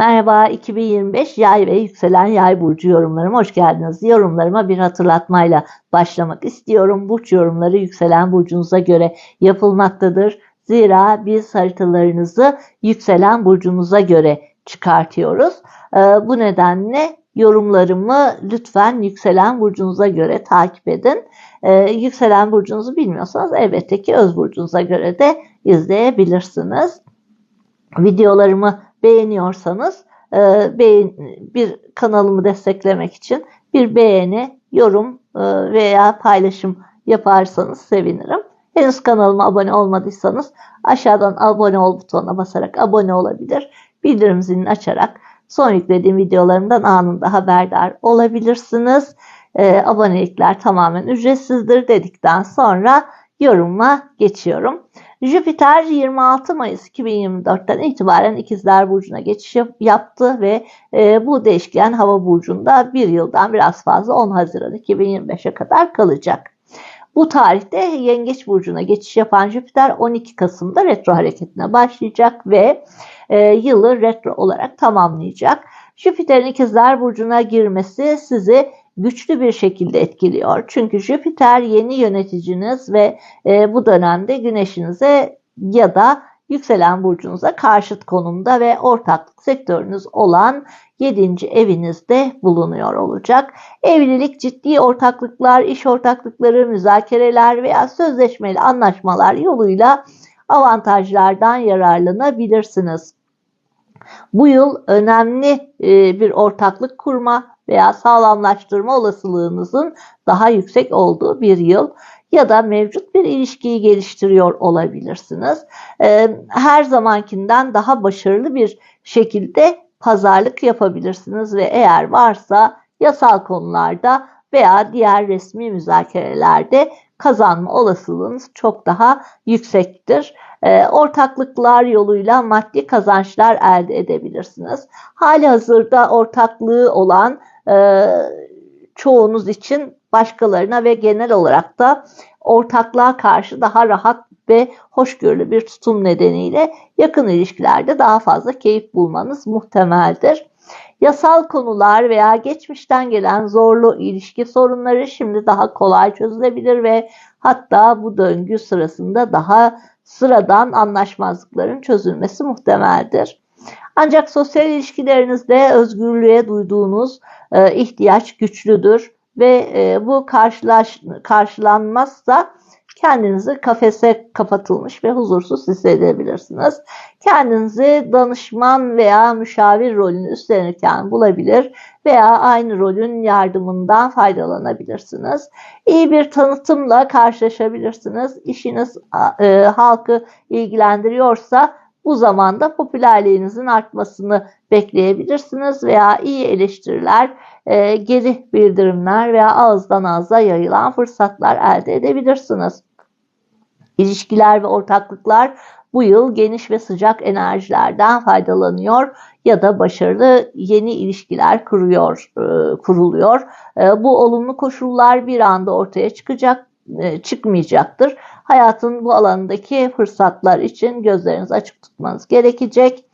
Merhaba 2025 yay ve yükselen yay burcu yorumlarıma hoş geldiniz. Yorumlarıma bir hatırlatmayla başlamak istiyorum. Burç yorumları yükselen burcunuza göre yapılmaktadır. Zira biz haritalarınızı yükselen burcunuza göre çıkartıyoruz. Ee, bu nedenle yorumlarımı lütfen yükselen burcunuza göre takip edin. Ee, yükselen burcunuzu bilmiyorsanız elbette ki öz burcunuza göre de izleyebilirsiniz. Videolarımı beğeniyorsanız e, beğen, bir kanalımı desteklemek için bir beğeni, yorum e, veya paylaşım yaparsanız sevinirim. Henüz kanalıma abone olmadıysanız aşağıdan abone ol butonuna basarak abone olabilir. Bildirim zilini açarak son yüklediğim videolarımdan anında haberdar olabilirsiniz. E, abonelikler tamamen ücretsizdir dedikten sonra yoruma geçiyorum. Jüpiter 26 Mayıs 2024'ten itibaren İkizler Burcu'na geçiş yaptı ve e, bu değişken hava burcunda bir yıldan biraz fazla 10 Haziran 2025'e kadar kalacak. Bu tarihte Yengeç Burcu'na geçiş yapan Jüpiter 12 Kasım'da retro hareketine başlayacak ve e, yılı retro olarak tamamlayacak. Jüpiter'in İkizler Burcu'na girmesi sizi güçlü bir şekilde etkiliyor. Çünkü Jüpiter yeni yöneticiniz ve e, bu dönemde güneşinize ya da yükselen burcunuza karşıt konumda ve ortaklık sektörünüz olan 7. evinizde bulunuyor olacak. Evlilik, ciddi ortaklıklar, iş ortaklıkları, müzakereler veya sözleşmeli anlaşmalar yoluyla avantajlardan yararlanabilirsiniz. Bu yıl önemli e, bir ortaklık kurma veya sağlamlaştırma olasılığınızın daha yüksek olduğu bir yıl ya da mevcut bir ilişkiyi geliştiriyor olabilirsiniz. Ee, her zamankinden daha başarılı bir şekilde pazarlık yapabilirsiniz ve eğer varsa yasal konularda veya diğer resmi müzakerelerde kazanma olasılığınız çok daha yüksektir. E, ortaklıklar yoluyla maddi kazançlar elde edebilirsiniz. Hali hazırda ortaklığı olan e, çoğunuz için başkalarına ve genel olarak da ortaklığa karşı daha rahat ve hoşgörülü bir tutum nedeniyle yakın ilişkilerde daha fazla keyif bulmanız muhtemeldir. Yasal konular veya geçmişten gelen zorlu ilişki sorunları şimdi daha kolay çözülebilir ve hatta bu döngü sırasında daha sıradan anlaşmazlıkların çözülmesi muhtemeldir. Ancak sosyal ilişkilerinizde özgürlüğe duyduğunuz e, ihtiyaç güçlüdür ve e, bu karşılaş, karşılanmazsa kendinizi kafese kapatılmış ve huzursuz hissedebilirsiniz. Kendinizi danışman veya müşavir rolünü üstlenirken bulabilir veya aynı rolün yardımından faydalanabilirsiniz. İyi bir tanıtımla karşılaşabilirsiniz. İşiniz e, halkı ilgilendiriyorsa bu zamanda popülerliğinizin artmasını bekleyebilirsiniz veya iyi eleştiriler, e, geri bildirimler veya ağızdan ağza yayılan fırsatlar elde edebilirsiniz. İlişkiler ve ortaklıklar bu yıl geniş ve sıcak enerjilerden faydalanıyor ya da başarılı yeni ilişkiler kuruyor, e, kuruluyor. E, bu olumlu koşullar bir anda ortaya çıkacak çıkmayacaktır. Hayatın bu alandaki fırsatlar için gözlerinizi açık tutmanız gerekecek.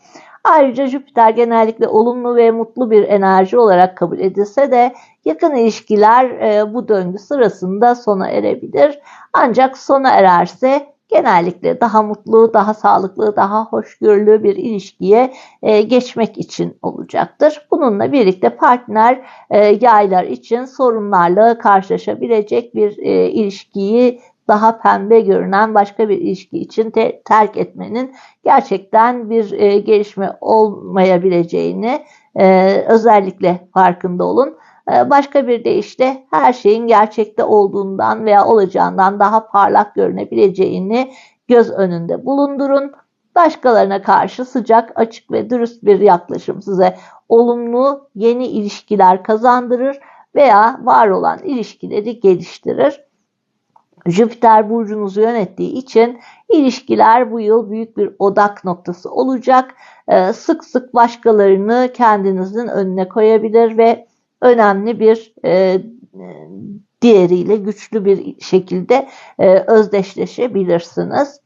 Ayrıca Jüpiter genellikle olumlu ve mutlu bir enerji olarak kabul edilse de yakın ilişkiler e, bu döngü sırasında sona erebilir. Ancak sona ererse genellikle daha mutlu, daha sağlıklı, daha hoşgörülü bir ilişkiye e, geçmek için olacaktır. Bununla birlikte partner e, yaylar için sorunlarla karşılaşabilecek bir e, ilişkiyi daha pembe görünen başka bir ilişki için te- terk etmenin gerçekten bir e, gelişme olmayabileceğini e, özellikle farkında olun. E, başka bir deyişle her şeyin gerçekte olduğundan veya olacağından daha parlak görünebileceğini göz önünde bulundurun. Başkalarına karşı sıcak, açık ve dürüst bir yaklaşım size olumlu yeni ilişkiler kazandırır veya var olan ilişkileri geliştirir. Jüpiter burcunuzu yönettiği için ilişkiler bu yıl büyük bir odak noktası olacak. Ee, sık sık başkalarını kendinizin önüne koyabilir ve önemli bir e, diğeriyle güçlü bir şekilde e, özdeşleşebilirsiniz.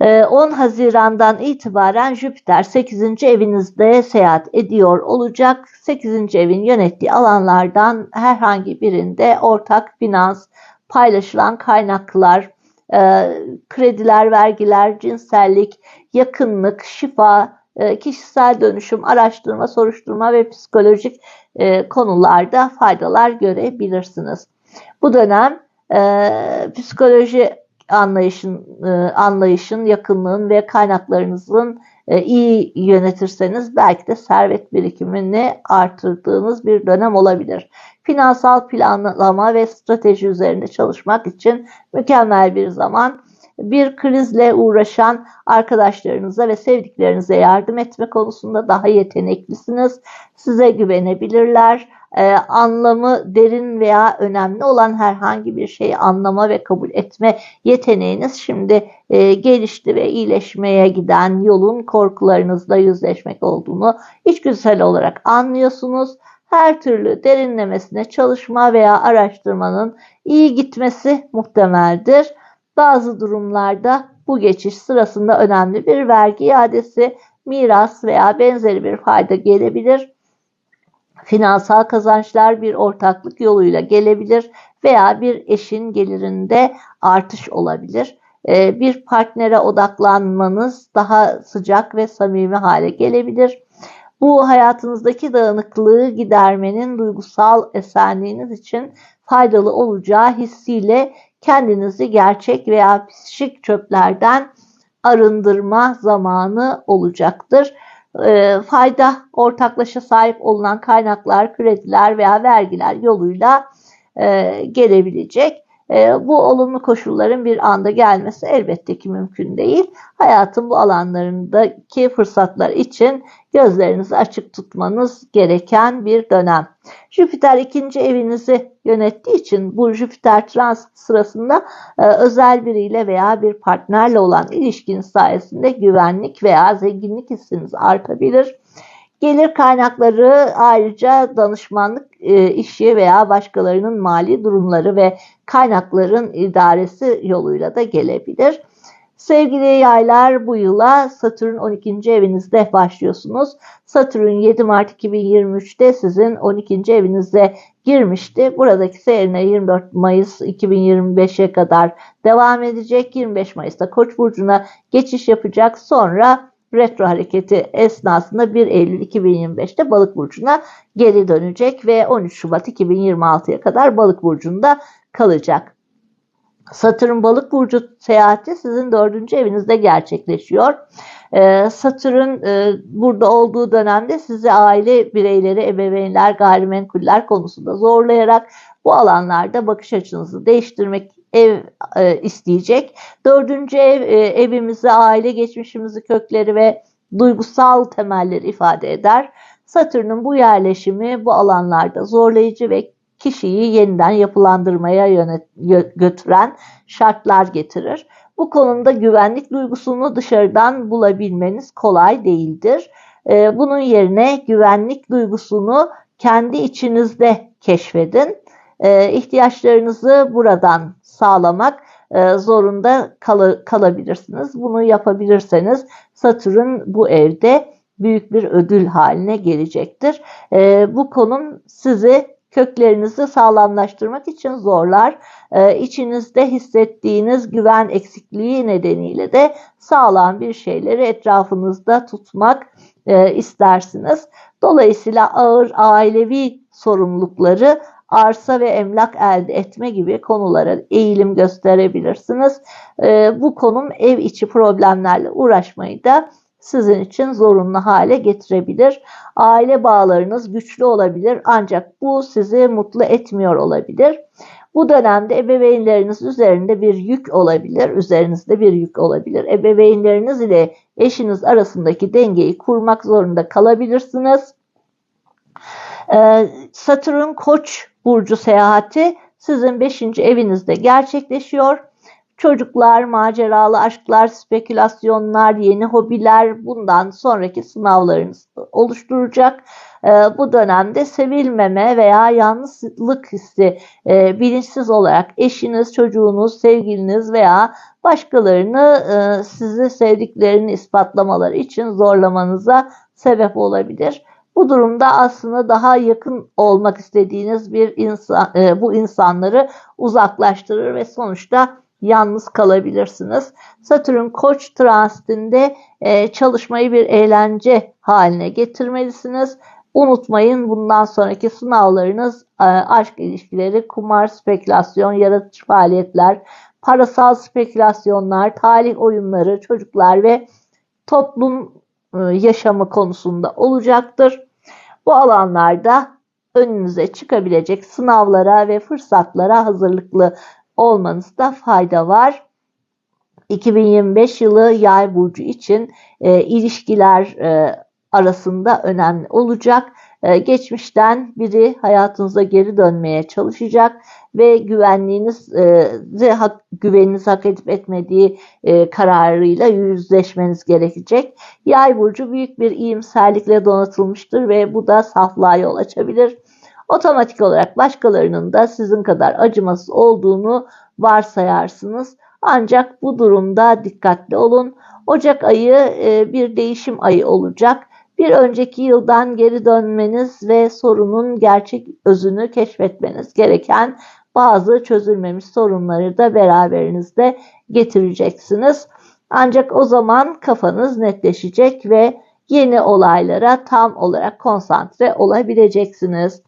10 Haziran'dan itibaren Jüpiter 8. evinizde seyahat ediyor olacak. 8. evin yönettiği alanlardan herhangi birinde ortak finans, paylaşılan kaynaklar, e, krediler, vergiler, cinsellik, yakınlık, şifa, e, kişisel dönüşüm, araştırma, soruşturma ve psikolojik e, konularda faydalar görebilirsiniz. Bu dönem psikoloji anlayışın, anlayışın, yakınlığın ve kaynaklarınızın iyi yönetirseniz belki de servet birikimini artırdığınız bir dönem olabilir finansal planlama ve strateji üzerinde çalışmak için mükemmel bir zaman. Bir krizle uğraşan arkadaşlarınıza ve sevdiklerinize yardım etme konusunda daha yeteneklisiniz. Size güvenebilirler. Ee, anlamı derin veya önemli olan herhangi bir şeyi anlama ve kabul etme yeteneğiniz şimdi e, gelişti ve iyileşmeye giden yolun korkularınızla yüzleşmek olduğunu içgüdüsel olarak anlıyorsunuz her türlü derinlemesine çalışma veya araştırmanın iyi gitmesi muhtemeldir. Bazı durumlarda bu geçiş sırasında önemli bir vergi iadesi, miras veya benzeri bir fayda gelebilir. Finansal kazançlar bir ortaklık yoluyla gelebilir veya bir eşin gelirinde artış olabilir. Ee, bir partnere odaklanmanız daha sıcak ve samimi hale gelebilir. Bu hayatınızdaki dağınıklığı gidermenin duygusal esenliğiniz için faydalı olacağı hissiyle kendinizi gerçek veya psikik çöplerden arındırma zamanı olacaktır. E, fayda ortaklaşa sahip olunan kaynaklar, krediler veya vergiler yoluyla e, gelebilecek. E, bu olumlu koşulların bir anda gelmesi elbette ki mümkün değil. Hayatın bu alanlarındaki fırsatlar için gözlerinizi açık tutmanız gereken bir dönem. Jüpiter ikinci evinizi yönettiği için bu Jüpiter transit sırasında e, özel biriyle veya bir partnerle olan ilişkiniz sayesinde güvenlik veya zenginlik hissiniz artabilir. Gelir kaynakları ayrıca danışmanlık e, işi veya başkalarının mali durumları ve kaynakların idaresi yoluyla da gelebilir. Sevgili yaylar bu yıla Satürn 12. evinizde başlıyorsunuz. Satürn 7 Mart 2023'te sizin 12. evinize girmişti. Buradaki seyrine 24 Mayıs 2025'e kadar devam edecek. 25 Mayıs'ta Koç burcuna geçiş yapacak. Sonra retro hareketi esnasında 1 Eylül 2025'te Balık burcuna geri dönecek ve 13 Şubat 2026'ya kadar Balık burcunda kalacak. Satürn balık burcu seyahati sizin dördüncü evinizde gerçekleşiyor. Ee, Satürn e, burada olduğu dönemde sizi aile bireyleri, ebeveynler, gayrimenkuller konusunda zorlayarak bu alanlarda bakış açınızı değiştirmek ev e, isteyecek. Dördüncü ev e, evimizi, aile geçmişimizi, kökleri ve duygusal temelleri ifade eder. Satürn'ün bu yerleşimi bu alanlarda zorlayıcı ve kişiyi yeniden yapılandırmaya yönet, götüren şartlar getirir. Bu konuda güvenlik duygusunu dışarıdan bulabilmeniz kolay değildir. Ee, bunun yerine güvenlik duygusunu kendi içinizde keşfedin. Ee, ihtiyaçlarınızı buradan sağlamak e, zorunda kal kalabilirsiniz. Bunu yapabilirseniz Satürn bu evde büyük bir ödül haline gelecektir. Ee, bu konum sizi köklerinizi sağlamlaştırmak için zorlar. Ee, içinizde hissettiğiniz güven eksikliği nedeniyle de sağlam bir şeyleri etrafınızda tutmak e, istersiniz. Dolayısıyla ağır ailevi sorumlulukları arsa ve emlak elde etme gibi konulara eğilim gösterebilirsiniz. E, bu konum ev içi problemlerle uğraşmayı da sizin için zorunlu hale getirebilir. Aile bağlarınız güçlü olabilir ancak bu sizi mutlu etmiyor olabilir. Bu dönemde ebeveynleriniz üzerinde bir yük olabilir, üzerinizde bir yük olabilir. Ebeveynleriniz ile eşiniz arasındaki dengeyi kurmak zorunda kalabilirsiniz. Ee, Satürn Koç burcu seyahati sizin 5. evinizde gerçekleşiyor. Çocuklar, maceralı aşklar, spekülasyonlar, yeni hobiler bundan sonraki sınavlarınızı oluşturacak. Ee, bu dönemde sevilmeme veya yalnızlık hissi e, bilinçsiz olarak eşiniz, çocuğunuz, sevgiliniz veya başkalarını e, sizi sevdiklerini ispatlamaları için zorlamanıza sebep olabilir. Bu durumda aslında daha yakın olmak istediğiniz bir insan, e, bu insanları uzaklaştırır ve sonuçta yalnız kalabilirsiniz. Satürn Koç transitinde e, çalışmayı bir eğlence haline getirmelisiniz. Unutmayın bundan sonraki sınavlarınız e, aşk ilişkileri, kumar, spekülasyon, yaratıcı faaliyetler, parasal spekülasyonlar, talih oyunları, çocuklar ve toplum yaşamı konusunda olacaktır. Bu alanlarda önünüze çıkabilecek sınavlara ve fırsatlara hazırlıklı olmanızda fayda var. 2025 yılı yay burcu için e, ilişkiler e, arasında önemli olacak. E, geçmişten biri hayatınıza geri dönmeye çalışacak ve güvenliğiniz e, hak, güveniniz hak edip etmediği e, kararıyla yüzleşmeniz gerekecek. Yay burcu büyük bir iyimserlikle donatılmıştır ve bu da saflığa yol açabilir. Otomatik olarak başkalarının da sizin kadar acımasız olduğunu varsayarsınız. Ancak bu durumda dikkatli olun. Ocak ayı e, bir değişim ayı olacak. Bir önceki yıldan geri dönmeniz ve sorunun gerçek özünü keşfetmeniz gereken bazı çözülmemiş sorunları da beraberinizde getireceksiniz. Ancak o zaman kafanız netleşecek ve yeni olaylara tam olarak konsantre olabileceksiniz.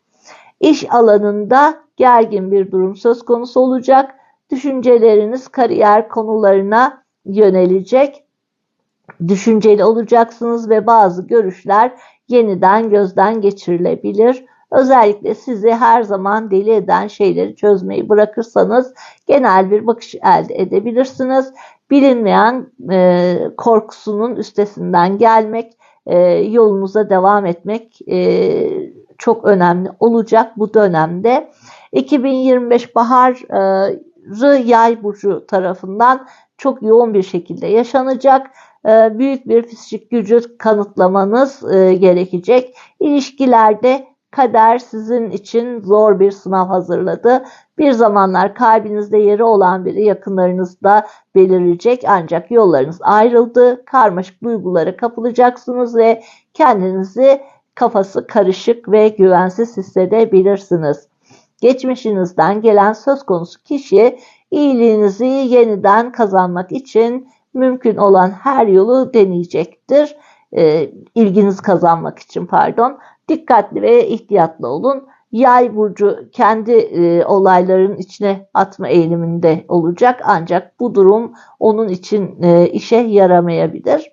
İş alanında gergin bir durum söz konusu olacak. Düşünceleriniz kariyer konularına yönelecek. Düşünceli olacaksınız ve bazı görüşler yeniden gözden geçirilebilir. Özellikle sizi her zaman deli eden şeyleri çözmeyi bırakırsanız genel bir bakış elde edebilirsiniz. Bilinmeyen e, korkusunun üstesinden gelmek, e, yolunuza devam etmek e, çok önemli olacak bu dönemde. 2025 baharı yay burcu tarafından çok yoğun bir şekilde yaşanacak. E, büyük bir fizik gücü kanıtlamanız e, gerekecek. İlişkilerde kader sizin için zor bir sınav hazırladı. Bir zamanlar kalbinizde yeri olan biri yakınlarınızda belirecek ancak yollarınız ayrıldı. Karmaşık duygulara kapılacaksınız ve kendinizi kafası karışık ve güvensiz hissedebilirsiniz. Geçmişinizden gelen söz konusu kişi iyiliğinizi yeniden kazanmak için mümkün olan her yolu deneyecektir. E, ilginizi kazanmak için pardon. Dikkatli ve ihtiyatlı olun. Yay burcu kendi e, olayların içine atma eğiliminde olacak ancak bu durum onun için e, işe yaramayabilir.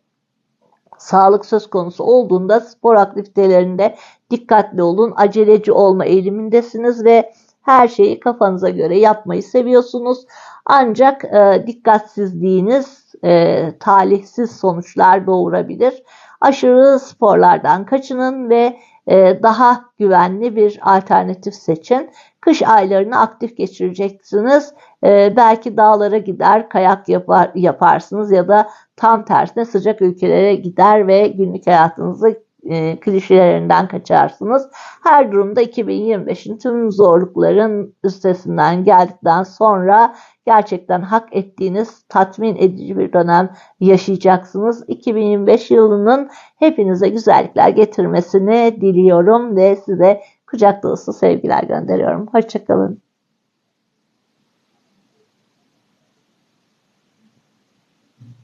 Sağlık söz konusu olduğunda spor aktivitelerinde dikkatli olun. Aceleci olma eğilimindesiniz ve her şeyi kafanıza göre yapmayı seviyorsunuz. Ancak e, dikkatsizliğiniz e, talihsiz sonuçlar doğurabilir. Aşırı sporlardan kaçının ve e, daha güvenli bir alternatif seçin. Kış aylarını aktif geçireceksiniz. E, belki dağlara gider, kayak yapar, yaparsınız ya da tam tersine sıcak ülkelere gider ve günlük hayatınızı e, klişelerinden kaçarsınız. Her durumda 2025'in tüm zorlukların üstesinden geldikten sonra gerçekten hak ettiğiniz tatmin edici bir dönem yaşayacaksınız. 2025 yılının hepinize güzellikler getirmesini diliyorum ve size kucak dolusu sevgiler gönderiyorum. Hoşçakalın.